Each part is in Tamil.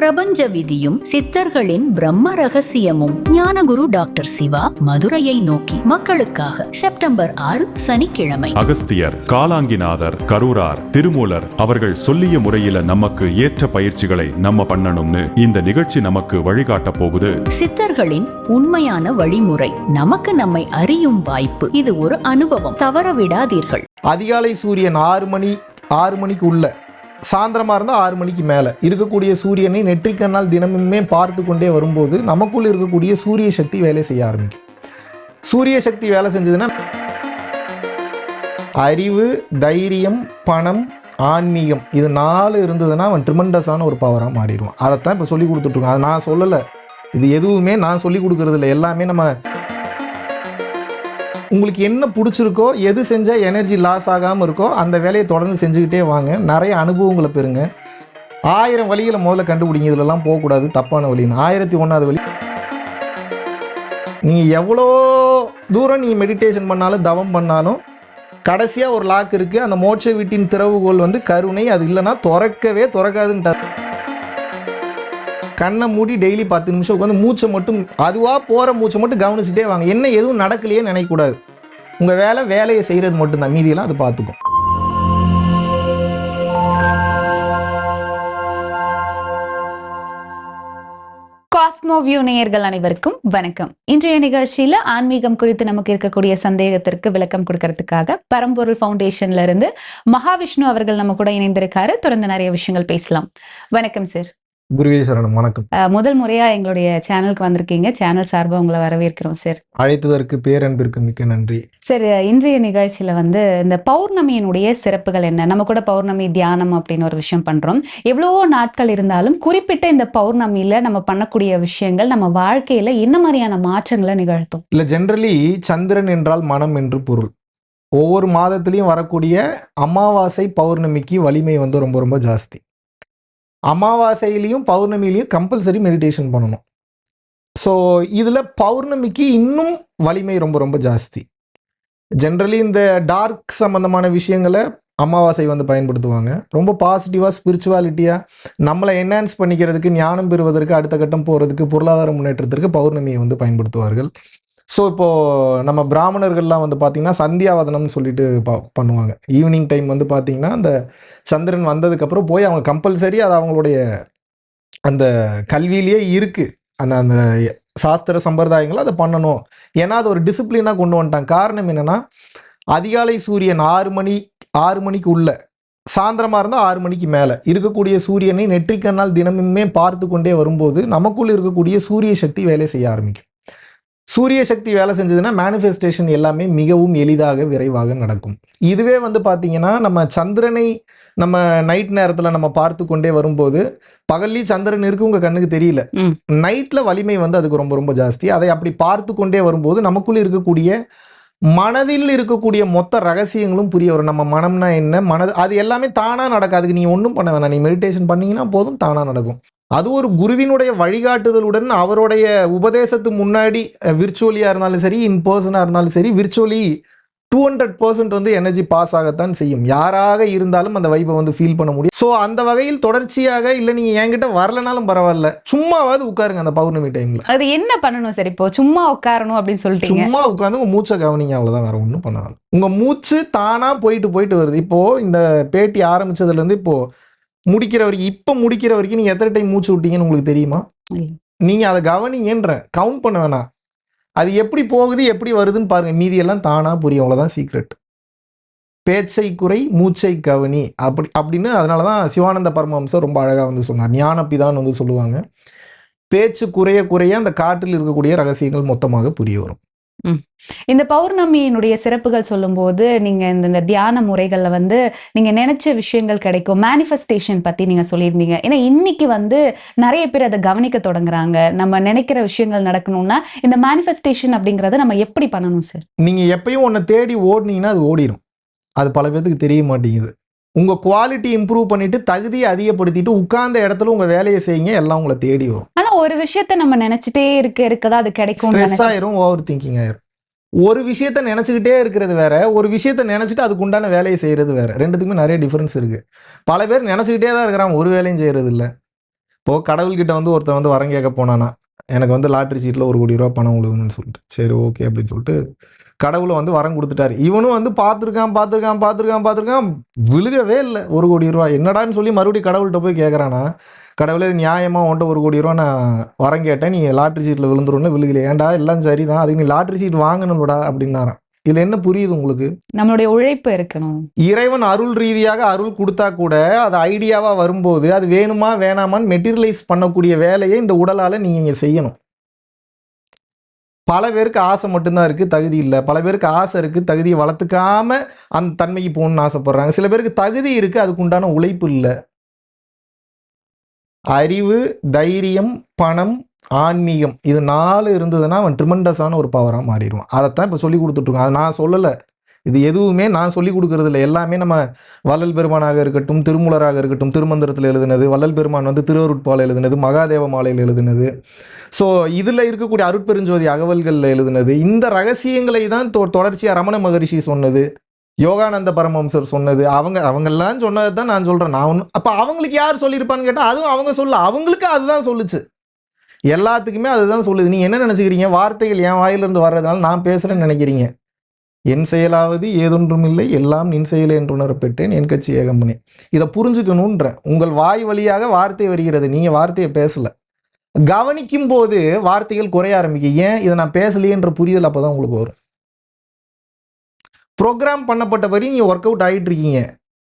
பிரபஞ்ச விதியும் சித்தர்களின் பிரம்ம ரகசியமும். ஞானகுரு டாக்டர் சிவா மதுரையை நோக்கி மக்களுக்காக செப்டம்பர் ஆறு சனிக்கிழமை. அகஸ்தியர் காலாங்கிநாதர் கரூரார் திருமூலர் அவர்கள் சொல்லிய முறையில நமக்கு ஏற்ற பயிற்சிகளை நம்ம பண்ணணும்னு இந்த நிகழ்ச்சி நமக்கு வழிகாட்ட போகுது. சித்தர்களின் உண்மையான வழிமுறை. நமக்கு நம்மை அறியும் வாய்ப்பு. இது ஒரு அனுபவம். தவற விடாதீர்கள். அதிகாலை சூரியன் ஆறு மணி ஆறு மணிக்கு உள்ள சாயந்தரமாக இருந்தால் ஆறு மணிக்கு மேலே. இருக்கக்கூடிய சூரியனை நெற்றிக்கண்ணால் தினமுமே பார்த்து கொண்டே வரும்போது நமக்குள் இருக்கக்கூடிய சூரிய சக்தி வேலை செய்ய ஆரம்பிக்கும். சூரிய சக்தி வேலை செஞ்சதுன்னா அறிவு தைரியம் பணம் ஆன்மீகம் இது நாலு இருந்ததுன்னா அவன் ட்ரிமண்டஸான ஒரு பவராக மாறிடுவான். அதைத்தான் இப்போ சொல்லி கொடுத்துட்ருக்கோம் அதை நான் சொல்லலை. இது எதுவுமே நான் சொல்லி கொடுக்குறதில்ல. இல்லை எல்லாமே நம்ம உங்களுக்கு என்ன பிடிச்சிருக்கோ எது செஞ்சால் எனர்ஜி லாஸ் ஆகாமல் இருக்கோ அந்த வேலையை தொடர்ந்து செஞ்சுக்கிட்டே வாங்க. நிறைய அனுபவங்களை பெறுங்க. ஆயிரம் வழிகளை முதல்ல கண்டுபிடிங்க. இதுலலாம் போகக்கூடாது. தப்பான வழின்னு ஆயிரத்தி ஒன்றாவது வழி. நீங்கள் எவ்வளோ தூரம் நீங்கள் மெடிடேஷன் பண்ணாலும் தவம் பண்ணாலும் கடைசியாக ஒரு லாக் இருக்குது அந்த மோட்ச வீட்டின் திறவுகோல் வந்து கருணை. அது இல்லைன்னா திறக்கவே திறக்காதுன்ட்டார். கண்ணை மூடி டெய்லி பத்து நிமிஷம் உட்காந்து மூச்சை மட்டும் அதுவாக போகிற மூச்சை மட்டும் கவனிச்சுட்டே வாங்க. என்ன எதுவும் நடக்கலையே நினைக்கக்கூடாது. உங்கள் வேலை வேலையை செய்கிறது மட்டும்தான். மீதியெல்லாம் அது பார்த்துக்கும் காஸ்மோ வியூ நேயர்கள் அனைவருக்கும் வணக்கம். இன்றைய நிகழ்ச்சியில ஆன்மீகம் குறித்து நமக்கு இருக்கக்கூடிய சந்தேகத்திற்கு விளக்கம் கொடுக்கறதுக்காக பரம்பொருள் ஃபவுண்டேஷன்ல இருந்து மகாவிஷ்ணு அவர்கள் நம்ம கூட இணைந்திருக்காரு. தொடர்ந்து நிறைய விஷயங்கள் பேசலாம். வணக்கம் சார் குருவே சரணம் வணக்கம் முதல் முறையா எங்களுடைய சேனலுக்கு வந்திருக்கீங்க. சேனல் சார்பா உங்களை வரவேற்கிறோம் சார். அழைத்ததற்கு பேரன்பிற்கு மிக்க நன்றி. சார் இன்றைய நிகழ்ச்சியில வந்து இந்த பௌர்ணமியினுடைய சிறப்புகள் என்ன? நம்ம கூட பௌர்ணமி தியானம் அப்படின்னு ஒரு விஷயம் பண்றோம். எவ்வளவோ நாட்கள் இருந்தாலும் குறிப்பிட்ட இந்த பௌர்ணமியில நம்ம பண்ணக்கூடிய விஷயங்கள் நம்ம வாழ்க்கையில என்ன மாதிரியான மாற்றங்களை நிகழ்த்தும்? இல்லை ஜென்ரலி சந்திரன் என்றால் மனம் என்று பொருள். ஒவ்வொரு மாதத்துலேயும் வரக்கூடிய அமாவாசை பௌர்ணமிக்கு வலிமை வந்து ரொம்ப ரொம்ப ஜாஸ்தி. அமாவாசையிலையும் பௌர்ணமிலையும் கம்பல்சரி மெடிடேஷன் பண்ணணும். ஸோ இதில் பௌர்ணமிக்கு இன்னும் வலிமை ரொம்ப ரொம்ப ஜாஸ்தி. ஜென்ரலி இந்த டார்க் சம்மந்தமான விஷயங்களை அமாவாசை வந்து பயன்படுத்துவாங்க. ரொம்ப பாசிட்டிவாக ஸ்பிரிச்சுவாலிட்டியாக நம்மளை என்ஹான்ஸ் பண்ணிக்கிறதுக்கு ஞானம் பெறுவதற்கு அடுத்த கட்டம் போகிறதுக்கு பொருளாதார முன்னேற்றத்திற்கு பௌர்ணமியை வந்து பயன்படுத்துவார்கள். ஸோ இப்போது நம்ம பிராமணர்கள்லாம் வந்து பார்த்திங்கன்னா சந்தியாவதனம்னு சொல்லிட்டு பா பண்ணுவாங்க. ஈவினிங் டைம் வந்து பார்த்திங்கன்னா அந்த சந்திரன் வந்ததுக்கப்புறம் போய் அவங்க கம்பல்சரி அது அவங்களுடைய அந்த கல்வியிலேயே இருக்குது அந்த அந்த சாஸ்திர சம்பிரதாயங்களை அதை பண்ணணும். ஏன்னா அது ஒரு டிசிப்ளினாக கொண்டு வந்துட்டாங்க. காரணம் என்னென்னா அதிகாலை சூரியன் ஆறு மணி ஆறு மணிக்கு உள்ள சாயந்தரமாக இருந்தால் ஆறு மணிக்கு மேலே. இருக்கக்கூடிய சூரியனை நெற்றிக்கண்ணால் தினமுமே பார்த்து கொண்டே வரும்போது நமக்குள் இருக்கக்கூடிய சூரிய சக்தி வேலை செய்ய ஆரம்பிக்கும். சூரிய சக்தி வேலை செஞ்சதுன்னா மேனிஃபெஸ்டேஷன் எல்லாமே மிகவும் எளிதாக விரைவாக நடக்கும். இதுவே வந்து பார்த்தீங்கன்னா நம்ம சந்திரனை நம்ம நைட் நேரத்தில் நம்ம பார்த்து கொண்டே வரும்போது பகல்லி சந்திரன் இருக்கு உங்கள் கண்ணுக்கு தெரியல. நைட்டில் வலிமை வந்து அதுக்கு ரொம்ப ரொம்ப ஜாஸ்தி. அதை அப்படி பார்த்து கொண்டே வரும்போது நமக்குள்ள இருக்கக்கூடிய மனதில் இருக்கக்கூடிய மொத்த ரகசியங்களும் புரிய வரும். நம்ம மனம்னா என்ன? மனது அது எல்லாமே தானாக நடக்கும் அதுக்கு நீங்கள் ஒன்றும் பண்ண வேணாம். நீ மெடிடேஷன் பண்ணீங்கன்னா போதும் தானாக நடக்கும். அது ஒரு குருவினுடைய வழிகாட்டுதலுடன் அவருடைய உபதேசத்து முன்னாடி விர்ச்சுவலியாக இருந்தாலும் சரி இன் பர்சனாக இருந்தாலும் சரி விர்ச்சுவலி டூ ஹண்ட்ரட் பர்சன்ட் வந்து எனர்ஜி பாஸ் ஆகத்தான் செய்யும். யாராக இருந்தாலும் அந்த வைப்பை வந்து ஃபீல் பண்ண முடியும். ஸோ அந்த வகையில் தொடர்ச்சியாக இல்லை நீங்கள் என்கிட்ட வரலனாலும் பரவாயில்ல. சும்மாவாவது உட்காருங்க அந்த பௌர்ணமி டைமில் அது என்ன பண்ணணும் சார் இப்போ? சும்மா உட்காரணும் அப்படின்னு சொல்லிட்டீங்க. சும்மா உட்காந்து உங்க மூச்சை கவனிங்க அவ்வளவுதான். வேற ஒன்றும் பண்ண வேணாம். உங்க மூச்சு தானா போயிட்டு போயிட்டு வருது. இப்போ இந்த பேட்டி ஆரம்பிச்சதுல இருந்து இப்போ முடிக்கிற வரைக்கும் இப்போ முடிக்கிற வரைக்கும் நீங்க எத்தனை டைம் மூச்சு விட்டீங்கன்னு உங்களுக்கு தெரியுமா? இல்ல. நீங்க அதை கவனிங்கன்ற கவுண்ட் பண்ண வேணாம். அது எப்படி போகுது எப்படி வருதுன்னு பாருங்க. மீதியெல்லாம் தானா புரியும். அவ்வளவுதான் சீக்ரெட் பேச்சை குறை மூச்சை கவனி. அப்படி அப்படின்னு அதனால தான் சிவானந்த பரமஹம்சர் ரொம்ப அழகாக வந்து சொன்னார். ஞானப்பிதான்னு வந்து சொல்லுவாங்க. பேச்சு குறைய குறைய அந்த காட்டில் இருக்கக்கூடிய ரகசியங்கள் மொத்தமாக புரிய வரும். இந்த பௌர்ணமியினுடைய சிறப்புகள் சொல்லும்போது நீங்க இந்த இந்த தியான முறைகள்ல வந்து நீங்க நினைச்ச விஷயங்கள் கிடைக்கும். மேனிஃபெஸ்டேஷன் பத்தி நீங்க சொல்லியிருந்தீங்க. ஏன்னா இன்னைக்கு வந்து நிறைய பேர் அதை கவனிக்க தொடங்குறாங்க. நம்ம நினைக்கிற விஷயங்கள் நடக்கணும்னா இந்த மேனிஃபெஸ்டேஷன் அப்படிங்கறத நம்ம எப்படி பண்ணணும் சார் நீங்க எப்பயும் ஒன்று தேடி ஓடுனீங்கன்னா அது ஓடிடும் அது பல பேர்த்துக்கு தெரிய மாட்டேங்குது. உங்க குவாலிட்டி இம்ப்ரூவ் பண்ணிட்டு தகுதியை அதிகப்படுத்திட்டு உட்கார்ந்த இடத்துல உங்க வேலையை செய்யுங்க எல்லாம் உங்களை தேடி வரும். ஆனா ஒரு விஷயத்த நம்ம நினைச்சிட்டே இருக்க இருக்கதான் அது கிடைக்கும் ஸ்ட்ரெஸ் ஆயிரும் ஓவர் திங்கிங் ஆயிரும். ஒரு விஷயத்த நினைச்சுக்கிட்டே இருக்கிறது வேற ஒரு விஷயத்த நினைச்சிட்டு அதுக்கு உண்டான வேலையை செய்யறது வேற. ரெண்டுத்துக்குமே நிறைய டிஃபரன்ஸ் இருக்கு. பல பேர் நினைச்சுக்கிட்டே தான் இருக்கிறாங்க ஒரு வேலையும் செய்யறது இல்ல. இப்போ கடவுள்கிட்ட வந்து ஒருத்தன் வந்து வரம் கேட்க போனானா எனக்கு வந்து லாட்ரி சீட்டில் ஒரு கோடி ரூபா பணம் விழுகணும்னு சொல்லிட்டு. சரி ஓகே அப்படின்னு சொல்லிட்டு கடவுளை வந்து வரம் கொடுத்துட்டாரு. இவனும் வந்து பார்த்துருக்கான் பார்த்துருக்கான் பார்த்துருக்கான் பார்த்துருக்கான். விழுகவே இல்லை. ஒரு கோடி ரூபா என்னடான்னு சொல்லி மறுபடியும் கடவுள்கிட்ட போய் கேட்குறானா கடவுளே இது நியாயமா உன்ட்ட ஒரு கோடி ரூபா நான் வரம் கேட்டேன். நீ லாட்ரி சீட்டில் விழுந்துருன்னு விழுகல. ஏன்டா எல்லாம் சரிதான். அதுக்கு நீ லாட்ரி சீட் வாங்கணும்டா அப்படின்னாராம். இதில் என்ன புரியுது உங்களுக்கு? நம்மளுடைய உழைப்பு இருக்கணும். இறைவன் அருள் ரீதியாக அருள் கொடுத்தா கூட அது ஐடியாவா வரும்போது அது வேணுமா வேணாமான்னு மெட்டீரியலைஸ் பண்ணக்கூடிய வேலையை இந்த உடலால நீங்க இங்க செய்யணும். பல பேருக்கு ஆசை மட்டும்தான் இருக்குது தகுதி இல்லை. பல பேருக்கு ஆசை இருக்குது தகுதியை வளர்த்துக்காம அந்த தன்மைக்கு போகணும்னு ஆசைப்படுறாங்க. சில பேருக்கு தகுதி இருக்குது அதுக்கு உண்டான உழைப்பு இல்லை. அறிவு தைரியம் பணம் ஆன்மீகம் இது நாலு இருந்ததுன்னா அவன் ட்ரிமண்டஸான ஒரு பவராக மாறிடுவான். அதைத்தான் இப்போ சொல்லி கொடுத்துட்ருக்கோம் அதை நான் சொல்லலை. இது எதுவுமே நான் சொல்லிக் கொடுக்கறது இல்லை எல்லாமே நம்ம வள்ளல் பெருமானாக இருக்கட்டும் திருமூலராக இருக்கட்டும் திருமந்திரத்தில் எழுதுனது வள்ளல் பெருமான் வந்து திருவருட்பால் எழுதுனது மகாதேவ மாலையில் எழுதுனது. ஸோ இதில் இருக்கக்கூடிய அருட்பெருஞ்சோதி அகவல்களில் எழுதுனது. இந்த ரகசியங்களை தான் தொ தொடர்ச்சியாக ரமண மகரிஷி சொன்னது யோகானந்த பரமஹம்சர் சொன்னது. அவங்க அவங்கெல்லாம் சொன்னது தான் நான் சொல்கிறேன் நான் ஒன்று அப்போ அவங்களுக்கு யார் சொல்லியிருப்பான்னு கேட்டால் அதுவும் அவங்க சொல்ல அவங்களுக்கு அதுதான் சொல்லுச்சு. எல்லாத்துக்குமே அதுதான் சொல்லுது. நீ என்ன நினச்சிக்கிறீங்க? வார்த்தைகள் என் வாயிலிருந்து வர்றதுனால நான் பேசுகிறேன்னு நினைக்கிறீங்க. என் செயலாவது ஏதொன்றும் இல்லை எல்லாம் நின் செயல் என்று உணரப்பெற்றேன் என் கட்சி ஏகம்பனே. இதை புரிஞ்சுக்கணுன்றேன் உங்கள் வாய் வழியாக வார்த்தை வருகிறது நீங்கள் வார்த்தையை பேசல. கவனிக்கும் போது வார்த்தைகள் குறைய ஆரம்பிக்கும் ஏன்? இதை நான் பேசலையேன்ற புரிதல் அப்போ தான் உங்களுக்கு வரும். ப்ரோக்ராம் பண்ணப்பட்டபடி நீங்கள் ஒர்க் அவுட் ஆகிட்டு இருக்கீங்க.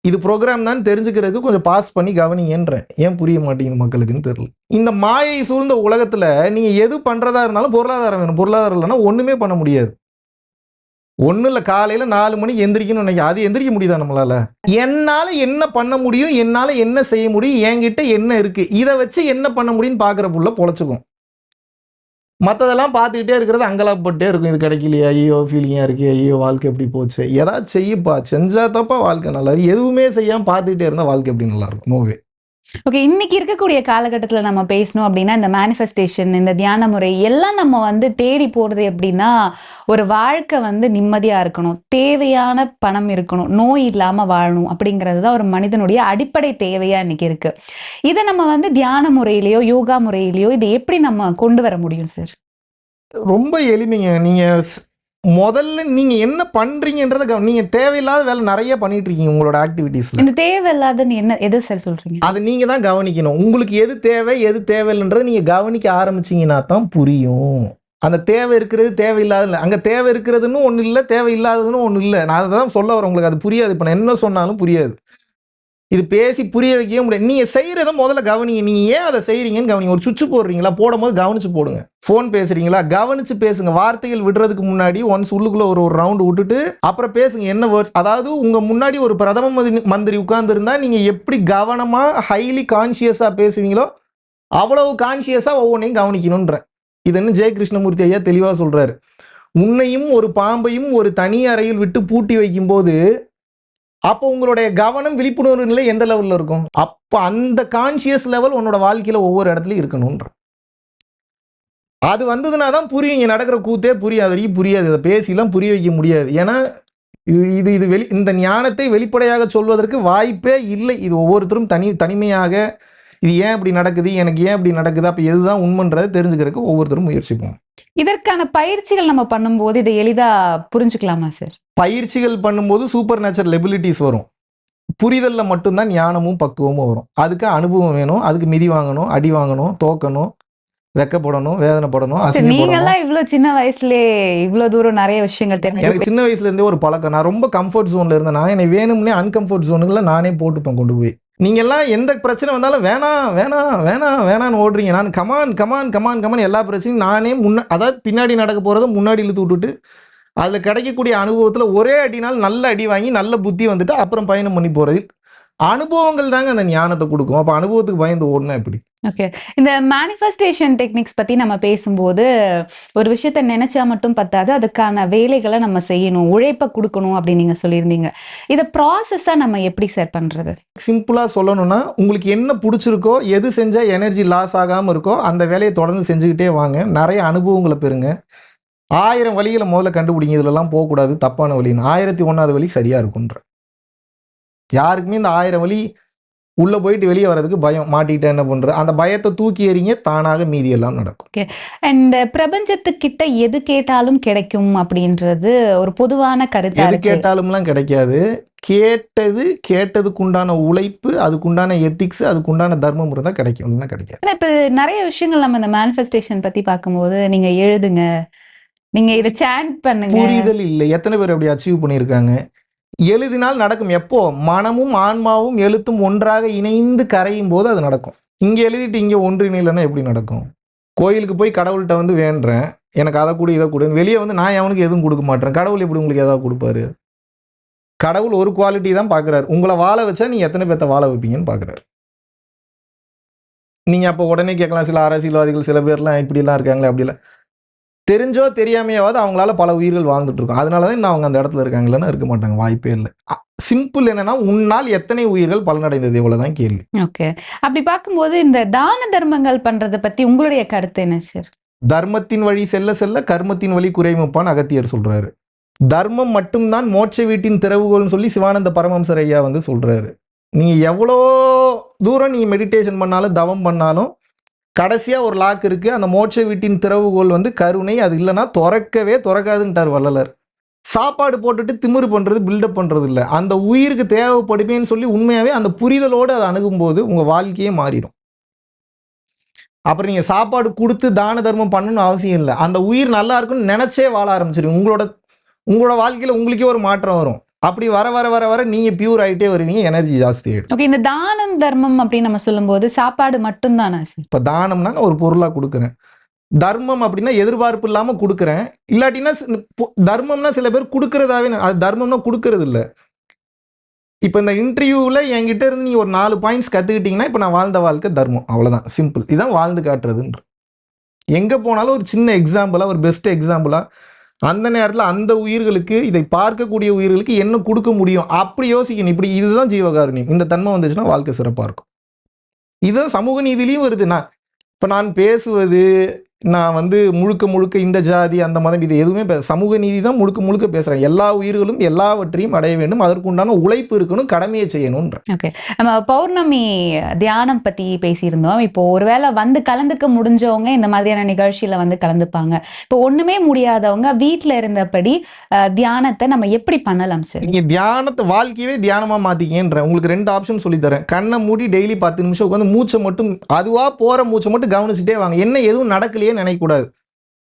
இது ப்ரோக்ராம் தான் தெரிஞ்சுக்கிறதுக்கு கொஞ்சம் பாஸ் பண்ணி கவனிங்கன்றேன். ஏன் புரிய மாட்டேங்குது மக்களுக்குன்னு தெரியல. இந்த மாயை சூழ்ந்த உலகத்தில் நீங்கள் எது பண்ணுறதா இருந்தாலும் பொருளாதாரம் வேணும். பொருளாதாரம் இல்லைன்னா ஒன்றுமே பண்ண முடியாது. ஒன்றும் இல்லை காலையில் நாலு மணிக்கு எந்திரிக்கணும்னு நினைக்க அது எந்திரிக்க முடியுதா நம்மளால? என்னால் என்ன பண்ண முடியும் என்னால் என்ன செய்ய முடியும் என்கிட்ட என்ன இருக்குது இதை வச்சு என்ன பண்ண முடியும்னு பார்க்குற புள்ள பொழைச்சிக்கும். மற்றதெல்லாம் பார்த்துக்கிட்டே இருக்கிறது அங்கலாப்பட்டே இருக்கும். இது கிடைக்கலையா ஐயோ ஃபீலிங்காக இருக்கு ஐயோ வாழ்க்கை எப்படி போச்சு? ஏதாவது செய்யப்பா செஞ்சா தப்பா வாழ்க்கை நல்லா இருக்கு. எதுவுமே செய்யாமல் பார்த்துக்கிட்டே இருந்தால் வாழ்க்கை எப்படி நல்லா இருக்கும்? நோவே ஓகே இன்னைக்கு இருக்கக்கூடிய காலகட்டத்துல நம்ம பேசணும் அப்படின்னா இந்த மேனிஃபெஸ்டேஷன் இந்த தியான முறை எல்லாம் நம்ம வந்து தேடி போறது எப்படின்னா ஒரு வாழ்க்கை வந்து நிம்மதியா இருக்கணும். தேவையான பணம் இருக்கணும். நோய் இல்லாம வாழணும் அப்படிங்கிறது தான் ஒரு மனிதனுடைய அடிப்படை தேவையா இன்னைக்கு இருக்கு. இதை நம்ம வந்து தியான முறையிலேயோ யோகா முறையிலேயோ இதை எப்படி நம்ம கொண்டு வர முடியும் சார் ரொம்ப எளிமைங்க. நீங்கள் முதல்ல நீங்கள் என்ன பண்ணுறீங்கன்றத நீங்க தேவையில்லாத வேலை நிறைய பண்ணிட்டு இருக்கீங்க உங்களோட ஆக்டிவிட்டீஸில் இந்த தேவையில்லாதன்னு என்ன எது சார் சொல்றீங்க? அது நீங்கள் தான் கவனிக்கணும். உங்களுக்கு எது தேவை எது தேவையில்லைன்றதை நீங்கள் கவனிக்க ஆரம்பிச்சீங்கன்னா தான் புரியும். அந்த தேவை இருக்கிறது தேவையில்லாத இல்லை அங்கே தேவை இருக்கிறதுன்னு ஒன்றும் இல்லை தேவையில்லாததுன்னு ஒன்றும் இல்லை. நான் அதை தான் சொல்ல வரேன் உங்களுக்கு. அது புரியாது. இப்போ நான் என்ன சொன்னாலும் புரியாது. இது பேசி புரிய வைக்கவே முடியாது. நீங்கள் செய்கிறத முதல்ல கவனிங்க. நீங்கள் ஏன் அதை செய்கிறீங்கன்னு கவனிங்க. ஒரு சுவிட்ச் போடுறீங்களா? போடும்போது கவனிச்சு போடுங்க. ஃபோன் பேசுறீங்களா? கவனித்து பேசுங்க. வார்த்தைகள் விடுறதுக்கு முன்னாடி ஒன்ஸ் உள்ளுக்குள்ளே ஒரு ஒரு ரவுண்டு விட்டுட்டு அப்புறம் பேசுங்க. என்ன வேர்ட்ஸ் அதாவது உங்கள் முன்னாடி ஒரு பிரதம மந்திரி- மந்திரி உட்கார்ந்துருந்தா நீங்கள் எப்படி கவனமாக ஹைலி கான்சியஸாக பேசுவீங்களோ அவ்வளவு கான்சியஸாக ஒவ்வொன்றையும் கவனிக்கணுன்றேன் இது என்ன ஜெய கிருஷ்ணமூர்த்தி ஐயா தெளிவாக சொல்கிறாரு உன்னையும் ஒரு பாம்பையும் ஒரு தனி அறையில் விட்டு பூட்டி வைக்கும்போது அப்போ உங்களுடைய கவனம் விழிப்புணர்வு நிலை எந்த லெவலில் இருக்கும்? அப்போ அந்த கான்சியஸ் லெவல் உன்னோட வாழ்க்கையில் ஒவ்வொரு இடத்துலையும் இருக்கணுன்ற அது வந்ததுனா தான் புரியும். இங்கே நடக்கிற கூத்தே புரியாது வரைக்கும் புரியாது. இதை பேசிலாம் புரிய வைக்க முடியாது. ஏன்னா இது இது இது வெளி இந்த ஞானத்தை வெளிப்படையாக சொல்வதற்கு வாய்ப்பே இல்லை. இது ஒவ்வொருத்தரும் தனி தனிமையாக இது ஏன் இப்படி நடக்குது? எனக்கு ஏன் இப்படி நடக்குது? அப்போ எதுதான் உண்மைன்றதை தெரிஞ்சுக்கிறதுக்கு ஒவ்வொருத்தரும் முயற்சிப்போம். இதற்கான பயிற்சிகள் நம்ம பண்ணும்போது இதை எளிதாக புரிஞ்சுக்கலாமா சார்? பயிற்சிகள் பண்ணும்போது சூப்பர் நேச்சுரல் எபிலிட்டிஸ் வரும். புரிதலில் மட்டும்தான் ஞானமும் பக்குவமும் வரும். அதுக்கு அனுபவம் வேணும். அதுக்கு மிதி வாங்கணும் அடி வாங்கணும் தோக்கணும் வெக்கப்படணும் வேதனைப்படணும் நீங்கெல்லாம் இவ்வளவு சின்ன வயசுலயே இவ்வளவு தூரம் நிறைய விஷயங்கள் தெரிஞ்சு எனக்கு சின்ன வயசுல இருந்தே ஒரு பழக்கம். நான் ரொம்ப கம்ஃபர்ட் ஜோன்ல இருந்தேன். நான் என்னை வேணும்னே அன்கம்ஃபர்ட் ஜோனுக்குள்ள நானே போட்டுப்பேன் கொண்டு போய். நீங்க எல்லாம் எந்த பிரச்சனை வந்தாலும் வேணாம் வேணாம் வேணாம் வேணாம்னு ஓடுறீங்க. நான் கமான் கமான் கமான் கமான் எல்லா பிரச்சனையும் நானே முன்ன அதாவது பின்னாடி நடக்க போறதை முன்னாடி இழுத்து விட்டுட்டு அதுல கிடைக்கக்கூடிய அனுபவத்துல ஒரே அடினால் நல்ல அடி வாங்கி நல்ல புத்தி வந்துட்டு அப்புறம் பயணம் பண்ணி போறது. அனுபவங்கள் தாங்க அந்த ஞானத்தை கொடுக்கும். அப்ப அனுபவத்துக்கு பயந்து ஓடுனா எப்படி? ஓகே இந்த மேனிஃபெஸ்டேஷன் டெக்னிக்ஸ் பத்தி நம்ம பேசும்போது ஒரு விஷயத்த நினைச்சா மட்டும் பத்தாது. அதுக்கான வேலைகளை நம்ம செய்யணும். உழைப்பை கொடுக்கணும் அப்படின்னு நீங்க சொல்லியிருந்தீங்க. இதை ப்ராசஸா நம்ம எப்படி சார் பண்றது? சிம்பிளாக சொல்லணும்னா உங்களுக்கு என்ன பிடிச்சிருக்கோ எது செஞ்சால் எனர்ஜி லாஸ் ஆகாமல் இருக்கோ அந்த வேலையை தொடர்ந்து செஞ்சுக்கிட்டே வாங்க. நிறைய அனுபவங்களை பெறுங்க. ஆயிரம் வழிகளை முதல்ல கண்டுபிடிங்க இதுலலாம் போகக்கூடாது தப்பான வழின்னு. ஆயிரத்தி ஒன்றாவது வழி சரியாக இருக்குன்ற யாருக்குமே இந்த ஆயிரம் வழி உள்ள போயிட்டு வெளியே வர்றதுக்கு பயம். மாட்டிக்கிட்டேன் என்ன பண்றது? அந்த பயத்தை தூக்கி எறிங்க தானாக மீதி எல்லாம் நடக்கும் அண்ட் பிரபஞ்சத்துக்கிட்ட எது கேட்டாலும் கிடைக்கும் அப்படின்றது ஒரு பொதுவான கருத்தா எது கேட்டாலும்லாம் கிடைக்காது. கேட்டது கேட்டதுக்குண்டான உழைப்பு அதுக்குண்டான எத்திக்ஸ் அதுக்குண்டான தர்மம் இருந்தால் கிடைக்கும். இல்லைன்னா கிடைக்காது. இப்ப நிறைய விஷயங்கள் நம்ம இந்த மேனிஃபெஸ்டேஷன் பத்தி பார்க்கும்போது நீங்க எழுதுங்க. நீங்க இதை சாண்ட் பண்ணுங்க. புரிதல் இல்லை. எத்தனை பேர் அப்படி அச்சீவ் பண்ணியிருக்காங்க? எழுதினால் நடக்கும். எப்போ? மனமும் ஆன்மாவும் எழுத்தும் ஒன்றாக இணைந்து கரையும் போது அது நடக்கும். இங்கே எழுதிட்டு இங்கே ஒன்றிணைலன்னா எப்படி நடக்கும்? கோயிலுக்கு போய் கடவுள்கிட்ட வந்து வேண்டுறேன். எனக்கு அதை கொடு இதை கொடுன்னு. வெளியே வந்து நான் அவனுக்கு எதுவும் கொடுக்க மாட்டேன். கடவுள் எப்படி உங்களுக்கு ஏதாவது கொடுப்பாரு? கடவுள் ஒரு குவாலிட்டி தான் பார்க்குறாரு. உங்களை வாழ வச்சா நீங்கள் எத்தனை பேர்த்த வாழ வைப்பீங்கன்னு பார்க்குறாரு. நீங்கள் அப்போ உடனே கேட்கலாம். சில அரசியல்வாதிகள் சில பேர்லாம் இப்படிலாம் இருக்காங்களே அப்படிலாம் தெரிஞ்சோ தெரியாமையாவது அவங்களால பல உயிர்கள் வாழ்ந்துட்டு இருக்கும் அதனால தான் அவங்க அந்த இடத்துல இருக்காங்க இல்லைன்னா இருக்க மாட்டாங்க வாய்ப்பே இல்லை. சிம்பிள் என்னன்னா உன்னால் எத்தனை உயிர்கள் பலனடைந்தது? இவ்வளவுதான் கேள்வி. ஓகே. அப்படி பார்க்கும்போது இந்த தான தர்மங்கள் பண்றத பத்தி உங்களுடைய கருத்து என்ன சார்? தர்மத்தின் வழி செல்ல செல்ல கர்மத்தின் வழி குறைமுப்பான் அகத்தியர் சொல்றாரு. தர்மம் மட்டும்தான் மோட்ச வீட்டின் திறவுகோல்னு சொல்லி சிவானந்த பரமஹம்சர் ஐயா வந்து சொல்றாரு. நீங்க எவ்வளோ தூரம் நீங்க மெடிடேஷன் பண்ணாலும் தவம் பண்ணாலும் கடைசியாக ஒரு லாக் இருக்குது அந்த மோட்ச வீட்டின் திறவுகோல் வந்து கருணை. அது இல்லைன்னா திறக்கவே திறக்காதுன்ட்டார் வள்ளலர். சாப்பாடு போட்டுட்டு திமிரு பண்ணுறது பில்டப் பண்ணுறது இல்லை. அந்த உயிருக்கு தேவைப்படுமேன்னு சொல்லி உண்மையாகவே அந்த புரிதலோடு அதை அணுகும்போது உங்கள் வாழ்க்கையே மாறிடும். அப்புறம் நீங்கள் சாப்பாடு கொடுத்து தான தர்மம் பண்ணணும்னு அவசியம் இல்லை. அந்த உயிர் நல்லா இருக்குன்னு நினச்சே வாழ ஆரம்பிச்சிருவீங்க. உங்களோட உங்களோட வாழ்க்கையில் உங்களுக்கே ஒரு மாற்றம் வரும். அப்படி வர வர வர வர நீங்கள் பியூர் ஆகிட்டே வருவீங்க எனர்ஜி ஜாஸ்தி ஆகிடும் ஓகே இந்த தானம் தர்மம் அப்படின்னு நம்ம சொல்லும்போது சாப்பாடு மட்டும்தானா சார்? இப்போ தானம்னா நான் ஒரு பொருளாக கொடுக்குறேன். தர்மம் அப்படின்னா எதிர்பார்ப்பு இல்லாமல் கொடுக்குறேன். இல்லாட்டினா தர்மம்னா சில பேர் கொடுக்கறதாவே அது தர்மம்னா கொடுக்கறது இல்லை இப்போ இந்த இன்டர்வியூவில் என்கிட்ட இருந்து நீங்கள் ஒரு நாலு பாயிண்ட்ஸ் கற்றுக்கிட்டீங்கன்னா இப்போ நான் வாழ்ந்த வாழ்க்கை தர்மம். அவ்வளோதான் சிம்பிள் இதான் வாழ்ந்து காட்டுறதுன்ற. எங்கே போனாலும் ஒரு சின்ன எக்ஸாம்பிளாக ஒரு பெஸ்ட் எக்ஸாம்பிளாக அந்த நேரத்தில் அந்த உயிர்களுக்கு இதை பார்க்கக்கூடிய உயிர்களுக்கு என்ன கொடுக்க முடியும்? அப்படி யோசிக்கணும். இப்படி இதுதான் ஜீவகாருண்யம். இந்த தன்மை வந்துச்சுன்னா வாழ்க்கை சிறப்பாக இருக்கும். இதுதான் சமூக நீதியிலையும் வருது. நான் இப்போ நான் பேசுவது நான் வந்து முழுக்க முழுக்க இந்த ஜாதி அந்த மதம் இது எதுவுமே சமூக நீதி தான் முழுக்க முழுக்க பேசுகிறேன் எல்லா உயிர்களும் எல்லாவற்றையும் அடைய வேண்டும். அதற்குண்டான உழைப்பு இருக்கணும் கடமையை செய்யணுன்ற நம்ம பௌர்ணமி தியானம் பத்தி பேசியிருந்தோம். இப்போ ஒருவேளை வந்து கலந்துக்க முடிஞ்சவங்க இந்த மாதிரியான நிகழ்ச்சியில வந்து கலந்துப்பாங்க. இப்போ ஒண்ணுமே முடியாதவங்க வீட்ல இருந்தபடி தியானத்தை நம்ம எப்படி பண்ணலாம் சார் நீங்க தியானத்தை வாழ்க்கையவே தியானமா மாத்திக்கன்ற உங்களுக்கு ரெண்டு ஆப்ஷன் சொல்லி தரேன். கண்ணை மூடி டெய்லி பத்து நிமிஷம் உட்காந்து மூச்சை மட்டும் அதுவா போற மூச்சை மட்டும் கவனிச்சுட்டே வாங்க. என்ன எதுவும் நடக்கலையே நினைக்கக்கூடாது.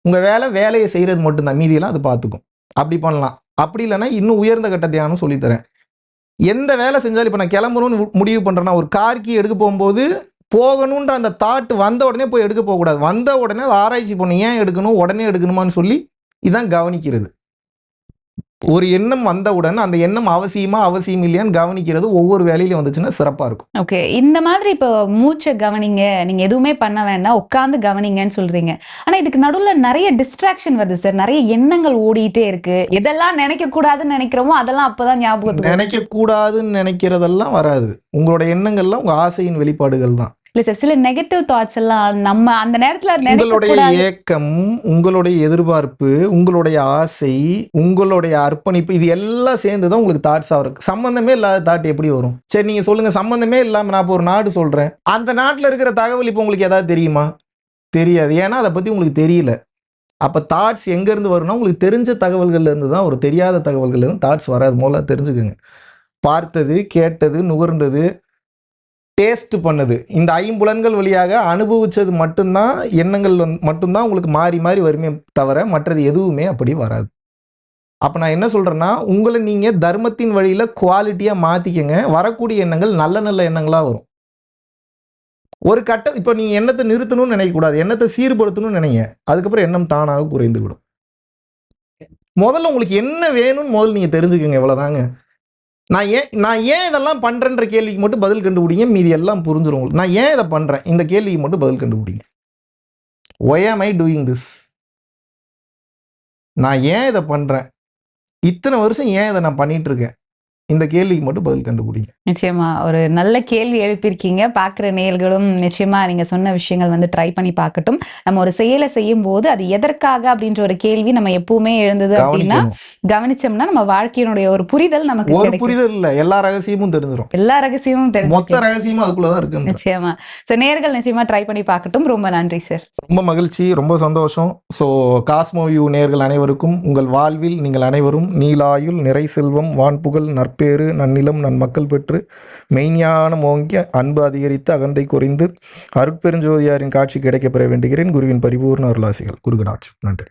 உங்கள் வேலை வேலையை செய்கிறது மட்டும்தான். மீதியெல்லாம் அது பார்த்துக்கும் அப்படி பண்ணலாம். அப்படி இல்லைன்னா இன்னும் உயர்ந்த கட்ட தியானம் சொல்லித் தரேன். எந்த வேலை செஞ்சாலும் இப்போ நான் கிளம்பணும்னு முடிவு பண்ணுறேன்னா ஒரு கார் எடுக்க போகும்போது போகணுன்ற அந்த தாட் வந்த உடனே போய் எடுக்க போகக்கூடாது. வந்த உடனே அதை ஆராய்ச்சி பண்ணி ஏன் எடுக்கணும்? உடனே எடுக்கணுமான்னு சொல்லி இதான் கவனிக்கிறது. ஒரு எண்ணம் வந்தவுடன் அந்த எண்ணம் அவசியமா அவசியம் இல்லையான்னு கவனிக்கிறது ஒவ்வொரு வேலையிலும் வந்துச்சுன்னா சிறப்பா இருக்கும். ஓகே. இந்த மாதிரி இப்போ மூச்சை கவனிங்க நீங்க எதுவுமே பண்ண வேண்டாம் உட்காந்து கவனிங்கன்னு சொல்றீங்க. ஆனா இதுக்கு நடுவுல நிறைய டிஸ்ட்ராக்ஷன் வருது சார் நிறைய எண்ணங்கள் ஓடிட்டே இருக்கு. எதெல்லாம் நினைக்க கூடாதுன்னு நினைக்கிறோமோ அதெல்லாம் அப்பதான் ஞாபகத்துக்கு. நினைக்க கூடாதுன்னு நினைக்கிறதெல்லாம் வராது. உங்களோட எண்ணங்கள்லாம் உங்க ஆசையின் வெளிப்பாடுகள் தான். இல்ல சார் சில நெகட்டிவ் தாட்ஸ் எல்லாம் நம்ம அந்த நேரத்துல உங்களுடைய ஏக்கம் உங்களுடைய எதிர்பார்ப்பு உங்களுடைய ஆசை உங்களுடைய அர்ப்பணிப்பு இது எல்லாம் சேர்ந்து தான் உங்களுக்கு தாட்ஸ் ஆகும் சம்பந்தமே இல்லாத தாட் எப்படி வரும்? சரி நீங்க சொல்லுங்க. சம்பந்தமே இல்லாம நான் இப்போ ஒரு நாடு சொல்றேன். அந்த நாட்டுல இருக்கிற தகவல் இப்போ உங்களுக்கு ஏதாவது தெரியுமா? தெரியாது. ஏன்னா அதை பத்தி உங்களுக்கு தெரியல. அப்ப தாட்ஸ் எங்க இருந்து வரும்னா உங்களுக்கு தெரிஞ்ச தகவல்கள்ல இருந்து தான் ஒரு தெரியாத தகவல்கள்ல இருந்து தாட்ஸ் வராது. முதல்ல தெரிஞ்சுக்கோங்க. பார்த்தது கேட்டது நுகர்ந்தது டேஸ்ட் பண்ணது. இந்த ஐம்புலன்கள் வழியாக அனுபவிச்சது மட்டும்தான் எண்ணங்கள் வந்து மட்டும்தான் உங்களுக்கு மாறி மாறி வருமே தவிர மற்றது எதுவுமே அப்படி வராது. அப்போ நான் என்ன சொல்கிறேன்னா உங்களை நீங்கள் தர்மத்தின் வழியில் குவாலிட்டியாக மாற்றிக்கங்க வரக்கூடிய எண்ணங்கள் நல்ல நல்ல எண்ணங்களாக வரும். ஒரு கட்ட இப்போ நீங்கள் எண்ணத்தை நிறுத்தணும்னு நினைக்கக்கூடாது. எண்ணத்தை சீர்படுத்தணும்னு நினைங்க. அதுக்கப்புறம் எண்ணம் தானாக குறைந்து விடும் முதல்ல உங்களுக்கு என்ன வேணும்னு முதல்ல நீங்கள் தெரிஞ்சுக்கங்க. இவ்வளோதாங்க நான் ஏன் நான் ஏன் இதெல்லாம் பண்ணுறேன்ற கேள்விக்கு மட்டும் பதில் கண்டுபிடிங்க மீதி எல்லாம் புரிஞ்சிடும் உங்களுக்கு. நான் ஏன் இதை பண்ணுறேன் இந்த கேள்விக்கு மட்டும் பதில் கண்டுபிடிங்க. Why am I doing this நான் ஏன் இதை பண்ணுறேன் இத்தனை வருஷம் ஏன் இதை நான் பண்ணிகிட்ருக்கேன் இந்த கேள்விக்கு மட்டும் பதில் கண்டுபிடிங்க. நிச்சயமா ஒரு நல்ல கேள்வி எழுப்பியிருக்கீங்க. பார்க்குற நேயர்களும் நிச்சயமா நீங்க சொன்ன விஷயங்கள் வந்து ட்ரை பண்ணி பார்க்கட்டும். நம்ம ஒரு செயலை செய்யும் போது அது எதற்காக அப்படின்ற ஒரு கேள்வி நம்ம எப்பவுமே எழுந்தது அப்படின்னா கவனிச்சோம்னா நம்ம வாழ்க்கையினுடைய ஒரு புரிதல் நமக்கு ஒரு புரிதல் இல்ல. எல்லா ரகசியமும் தெரிஞ்சிடும் எல்லா ரகசியமும் தெரிஞ்சு மொத்த ரகசியமும் அதுக்குள்ளதான் இருக்கு நிச்சயமா. சோ நேர்கள் நிச்சயமா ட்ரை பண்ணி பார்க்கட்டும். ரொம்ப நன்றி சார் ரொம்ப மகிழ்ச்சி ரொம்ப சந்தோஷம். ஸோ காஸ்மோவியூ நேர்கள் அனைவருக்கும் உங்கள் வாழ்வில் நீங்கள் அனைவரும் நீலாயுள் நிறை செல்வம் வான்புகழ் நற்பேறு நன்னிலம் நன்மக்கள் பெற்று மெய்ஞானம் ஓங்கி அன்பு அதிகரித்து அகந்தை குறைந்து அருட்பெருஞ்சோதியாரின் காட்சி கிடைக்கப்பெற வேண்டுகிறேன். குருவின் பரிபூர்ண அருளாசிகள். குருகடாட்சி நன்றி.